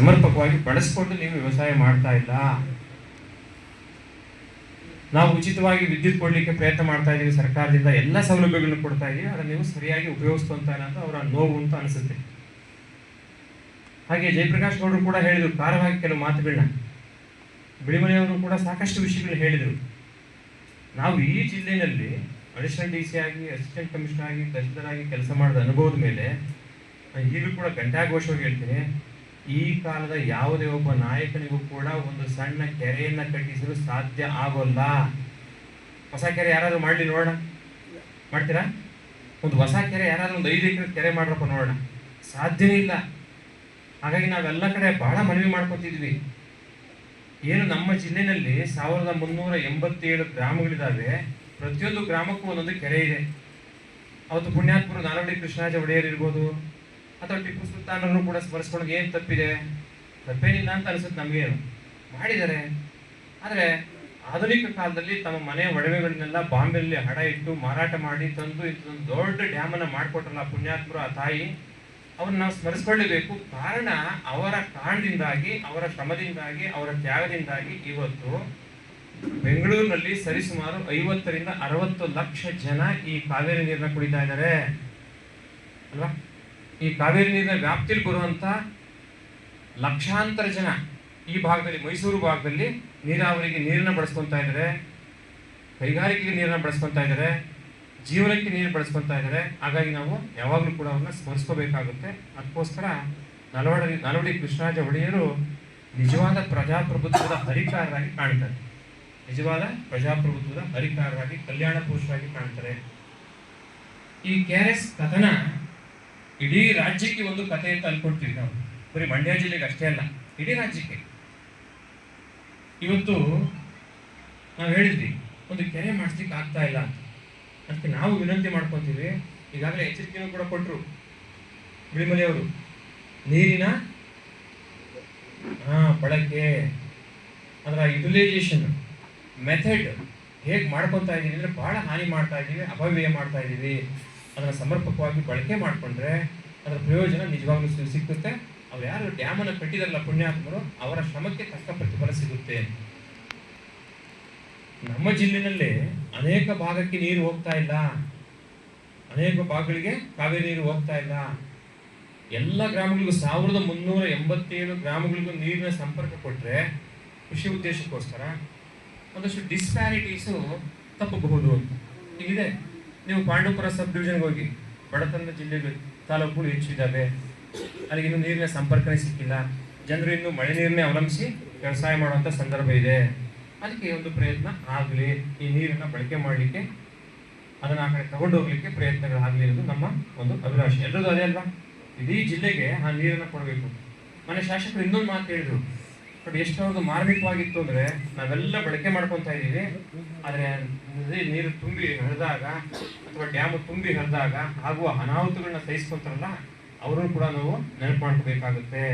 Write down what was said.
ಸಮರ್ಪಕವಾಗಿ ಬಳಸ್ಕೊಂಡು ನೀವು ವ್ಯವಸಾಯ ಮಾಡ್ತಾ ಇಲ್ಲ. ನಾವು ಉಚಿತವಾಗಿ ವಿದ್ಯುತ್ ಕೊಡಲಿಕ್ಕೆ ಪ್ರಯತ್ನ ಮಾಡ್ತಾ ಇದ್ದೀವಿ ಸರ್ಕಾರದಿಂದ ಎಲ್ಲ ಸೌಲಭ್ಯಗಳನ್ನು ಕೊಡ್ತಾ ಇದೀವಿ ಅದನ್ನು ನೀವು ಸರಿಯಾಗಿ ಉಪಯೋಗಿಸ್ಕೊಂತ ಇಲ್ಲ ಅಂತ ಅವರ ನೋವು ಅಂತ ಅನಿಸುತ್ತೆ. ಹಾಗೆ ಜಯಪ್ರಕಾಶ್ ಗೌಡರು ಕೂಡ ಹೇಳಿದರು, ಖಾರವಾಗಿ ಕೆಲವು ಮಾತುಗಳನ್ನ. ಬಿಳಿಮನೆಯವರು ಕೂಡ ಸಾಕಷ್ಟು ವಿಷಯಗಳು ಹೇಳಿದರು. ನಾವು ಈ ಜಿಲ್ಲೆಯಲ್ಲಿ ಅಡಿಷನಲ್ ಡಿ ಸಿ ಆಗಿ ಅಸಿಸ್ಟೆಂಟ್ ಕಮಿಷನರ್ ಆಗಿ, ತಹಸೀಲ್ದಾರ್ ಆಗಿ ಕೆಲಸ ಮಾಡಿದ ಅನುಭವದ ಮೇಲೆ ಈಗಲೂ ಕೂಡ ಗಂಟಾಘೋಷವಾಗಿ ಹೇಳ್ತೀನಿ ಈ ಕಾಲದ ಯಾವುದೇ ಒಬ್ಬ ನಾಯಕನಿಗೂ ಕೂಡ ಒಂದು ಸಣ್ಣ ಕೆರೆಯನ್ನ ಕಟ್ಟಿಸಲು ಸಾಧ್ಯ ಆಗೋಲ್ಲ. ಹೊಸ ಕೆರೆ ಯಾರಾದರೂ ಮಾಡ್ಲಿ ನೋಡೋಣ. ಮಾಡ್ತೀರಾ? ಒಂದು ಹೊಸ ಕೆರೆ ಯಾರಾದರೂ ಒಂದು ಐದು ಎಕರೆ ಕೆರೆ ಮಾಡ್ರಪ್ಪ ನೋಡೋಣ. ಸಾಧ್ಯನೇ ಇಲ್ಲ. ಹಾಗಾಗಿ ನಾವೆಲ್ಲ ಕಡೆ ಬಹಳ ಮನವಿ ಮಾಡ್ಕೊತಿದ್ವಿ. ಏನು ನಮ್ಮ ಜಿಲ್ಲೆಯಲ್ಲಿ ಸಾವಿರದ ಮುನ್ನೂರ ಎಂಬತ್ತೇಳು ಗ್ರಾಮಗಳಿದ್ದಾವೆ ಪ್ರತಿಯೊಂದು ಗ್ರಾಮಕ್ಕೂ ಒಂದೊಂದು ಕೆರೆ ಇದೆ. ಅವತ್ತು ಪುಣ್ಯಾತ್ಮರು ನಾಲ್ವಡಿ ಕೃಷ್ಣರಾಜ ಒಡೆಯರ್ ಇರ್ಬೋದು ಅಥವಾ ಟಿಪ್ಪು ಸುಲ್ತಾನರು ಕೂಡ ಸ್ಮರಿಸ್ಕೊಂಡು ಏನು ತಪ್ಪಿದೆ? ತಪ್ಪೇನಿಲ್ಲ ಅಂತ ಅನಿಸುತ್ತೆ ನಮಗೇನು. ಮಾಡಿದ್ದಾರೆ. ಆದರೆ ಆಧುನಿಕ ಕಾಲದಲ್ಲಿ ತಮ್ಮ ಮನೆ ಒಡವೆಗಳನ್ನೆಲ್ಲ ಬಾಂಬೆಯಲ್ಲಿ ಹಡ ಇಟ್ಟು ಮಾರಾಟ ಮಾಡಿ ತಂದು ಇದೊಂದು ದೊಡ್ಡ ಡ್ಯಾಮನ್ನು ಮಾಡಿಕೊಟ್ರಲ್ಲ ಪುಣ್ಯಾತ್ಮರು ಆ ತಾಯಿ? ಅವ್ರನ್ನ ನಾವು ಸ್ಮರಿಸ್ಕೊಳ್ಳೇಬೇಕು. ಕಾರಣ ಅವರ ಕಾರಣದಿಂದಾಗಿ, ಅವರ ಶ್ರಮದಿಂದಾಗಿ, ಅವರ ತ್ಯಾಗದಿಂದಾಗಿ ಇವತ್ತು ಬೆಂಗಳೂರಿನಲ್ಲಿ ಸರಿಸುಮಾರು ಐವತ್ತರಿಂದ ಅರವತ್ತು ಲಕ್ಷ ಜನ ಈ ಕಾವೇರಿ ನೀರನ್ನ ಕುಡಿತಾ ಇದ್ದಾರೆ. ಅಲ್ವಾ? ಈ ಕಾವೇರಿ ನೀರಿನ ವ್ಯಾಪ್ತಿಯಲ್ಲಿ ಬರುವಂತ ಲಕ್ಷಾಂತರ ಜನ ಈ ಭಾಗದಲ್ಲಿ, ಮೈಸೂರು ಭಾಗದಲ್ಲಿ ನೀರಾವರಿಗೆ ನೀರನ್ನು ಬಳಸ್ಕೊತಾ ಇದ್ದಾರೆ. ಕೈಗಾರಿಕೆಗೆ ನೀರನ್ನ ಬಳಸ್ಕೊತಾ ಇದ್ದಾರೆ. ಜೀವನಕ್ಕೆ ನೀರು ಬಳಸ್ಕೊತ ಇದ್ದಾರೆ. ಹಾಗಾಗಿ ನಾವು ಯಾವಾಗಲೂ ಕೂಡ ಅವ್ರನ್ನ ಸ್ಮರಿಸ್ಕೋಬೇಕಾಗುತ್ತೆ. ಅದಕ್ಕೋಸ್ಕರ ನಲವಡಿ ನಲವಡಿ ಕೃಷ್ಣರಾಜ ಒಡೆಯರು ನಿಜವಾದ ಪ್ರಜಾಪ್ರಭುತ್ವದ ಹರಿಕಾರರಾಗಿ ಕಾಣ್ತಾರೆ. ನಿಜವಾದ ಪ್ರಜಾಪ್ರಭುತ್ವದ ಹರಿಕಾರರಾಗಿ, ಕಲ್ಯಾಣ ಪುರುಷರಾಗಿ ಕಾಣ್ತಾರೆ. ಈ ಕೆ ಆರ್ ಎಸ್ ಕಥನ ಇಡೀ ರಾಜ್ಯಕ್ಕೆ ಒಂದು ಕಥೆ ಅಂತ ಅನ್ಕೊಳ್ತೀವಿ ನಾವು. ಬರೀ ಮಂಡ್ಯ ಜಿಲ್ಲೆಗೆ ಅಷ್ಟೇ ಅಲ್ಲ, ಇಡೀ ರಾಜ್ಯಕ್ಕೆ. ಇವತ್ತು ನಾವು ಹೇಳಿದ್ವಿ, ಒಂದು ಕೆರೆ ಮಾಡಿಸ್ಲಿಕ್ಕೆ ಆಗ್ತಾ ಇಲ್ಲ ಅಂತ. ಅದಕ್ಕೆ ನಾವು ವಿನಂತಿ ಮಾಡ್ಕೊತೀವಿ, ಈಗಾಗಲೇ ಎಚ್ಚರಿಕೆಯನ್ನು ಕೂಡ ಕೊಟ್ಟರು ಬಿಳಿಮಲೆಯವರು ನೀರಿನ, ಹಾ, ಬಳಕೆ, ಅದರ ಯುಟಿಲೈಸೇಷನ್ ಮೆಥಡ್ ಹೇಗೆ ಮಾಡ್ಕೊತಾ ಇದ್ದೀವಿ ಅಂದರೆ ಬಹಳ ಹಾನಿ ಮಾಡ್ತಾ ಇದ್ದೀವಿ, ಅಪವ್ಯಯ ಮಾಡ್ತಾ ಇದೀವಿ ಅದನ್ನ ಸಮರ್ಪಕವಾಗಿ ಬಳಕೆ ಮಾಡಿಕೊಂಡ್ರೆ ಅದರ ಪ್ರಯೋಜನ ನಿಜವಾಗ್ಲೂ ಸಿಗುತ್ತೆ ಅವ್ರು ಯಾರು ಡ್ಯಾಮನ್ನು ಕಟ್ಟಿದಾರಲ್ಲ ಪುಣ್ಯಾತ್ಮರು, ಅವರ ಶ್ರಮಕ್ಕೆ ತಕ್ಕ ಪ್ರತಿಫಲ ಸಿಗುತ್ತೆ ನಮ್ಮ ಜಿಲ್ಲೆನಲ್ಲಿ ಅನೇಕ ಭಾಗಕ್ಕೆ ನೀರು ಹೋಗ್ತಾ ಇಲ್ಲ. ಅನೇಕ ಭಾಗಗಳಿಗೆ ಕಾವೇರಿ ನೀರು ಹೋಗ್ತಾ ಇಲ್ಲ. ಎಲ್ಲ ಗ್ರಾಮಗಳಿಗೂ ಸಾವಿರದ ಮುನ್ನೂರ ಎಂಬತ್ತೇಳು ಗ್ರಾಮಗಳಿಗೂ ನೀರಿನ ಸಂಪರ್ಕ ಕೊಟ್ಟರೆ ಕೃಷಿ ಉದ್ದೇಶಕ್ಕೋಸ್ಕರ ಒಂದಷ್ಟು ಡಿಸ್ಪ್ಯಾರಿಟೀಸು ತಪ್ಪಬಹುದು ಅಂತ. ಇಲ್ಲಿದೆ ನೀವು ಪಾಂಡುಪುರ ಸಬ್ ಡಿವಿಷನ್ಗೆ ಹೋಗಿ ಬಡತನದ ಜಿಲ್ಲೆಗಳು ತಾಲೂಕುಗಳು ಹೆಚ್ಚಿದ್ದಾವೆ ಅಲ್ಲಿಗೆ ಇನ್ನೂ ನೀರಿನ ಸಂಪರ್ಕನೇ ಸಿಕ್ಕಿಲ್ಲ. ಜನರು ಇನ್ನೂ ಮಳೆ ನೀರನ್ನೇ ಅವಲಂಬಿಸಿ ವ್ಯವಸಾಯ ಮಾಡುವಂಥ ಸಂದರ್ಭ ಇದೆ. ಅದಕ್ಕೆ ಒಂದು ಪ್ರಯತ್ನ ಆಗಲಿ, ಈ ನೀರನ್ನು ಬಳಕೆ ಮಾಡಲಿಕ್ಕೆ, ಅದನ್ನು ಆ ಕಡೆ ಹೋಗ್ಲಿಕ್ಕೆ ಪ್ರಯತ್ನಗಳಾಗಲಿ ಅನ್ನೋದು ನಮ್ಮ ಒಂದು ಅಭಿಲಾಷೆ. ಎಲ್ಲರೂ ಅದೇ ಅಲ್ವಾ? ಇಡೀ ಜಿಲ್ಲೆಗೆ ಆ ನೀರನ್ನು ಕೊಡಬೇಕು. ಮನೆ ಶಾಸಕರು ಇನ್ನೊಂದು ಮಾತು ಹೇಳಿದ್ರು. ಬಟ್ ಎಷ್ಟೊಂದು ಮಾರ್ಮಿಕವಾಗಿತ್ತು ಅಂದ್ರೆ ನಾವೆಲ್ಲ ಬಳಕೆ ಮಾಡ್ಕೊತಾ ಇದ್ದೀವಿ. ಆದ್ರೆ ನದಿ ನೀರು ತುಂಬಿ ಹರಿದಾಗ ಅಥವಾ ಡ್ಯಾಮ್ ತುಂಬಿ ಹರಿದಾಗ ಆಗುವ ಅನಾಹುತಗಳನ್ನ ಸಹಿಸ್ಕೊಂತಾರಲ್ಲ, ಅವರನ್ನು ಕೂಡ ನಾವು ನೆನಪು ಮಾಡ್ಕೋಬೇಕಾಗುತ್ತೆ.